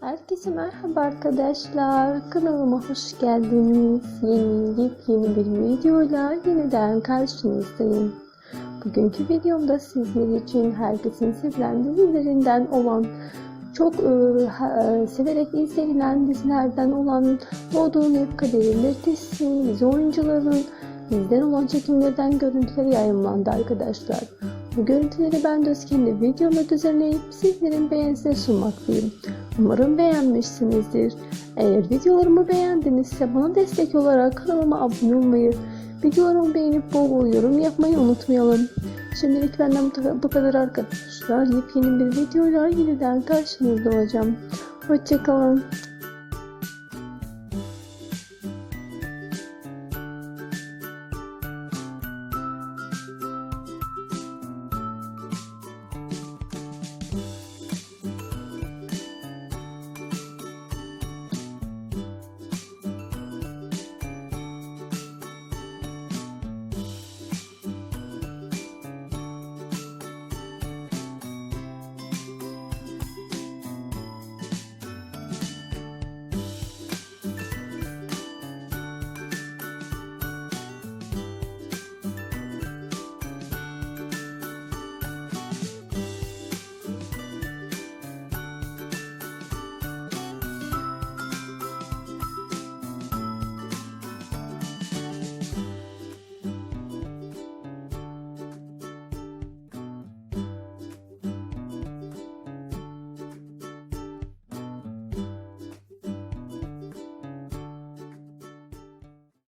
Herkese merhaba arkadaşlar. Kanalıma hoş geldiniz. Yeni yepyeni bir videoyla yeniden karşınızdayım. Bugünkü videomda sizler için herkesin sevilen dizilerinden olan çok e, ha- e, severek izlenilen dizilerden olan Doğduğun Hep Kaderimdir dizisi, dizi oyuncularının bizden olan çekimlerden görüntüleri yayınlandı arkadaşlar. Bu görüntüleri ben de kendi videomda düzenleyip sizlerin beğenisine sunmaktayım. Umarım beğenmişsinizdir. Eğer videolarımı beğendinizse bana destek olarak kanalıma abone olmayı, videolarımı beğenip bol bol yorum yapmayı unutmayalım. Şimdilik benden bu kadar arkadaşlar. Yepyeni bir videoyla yeniden karşınızda olacağım. Hoşçakalın.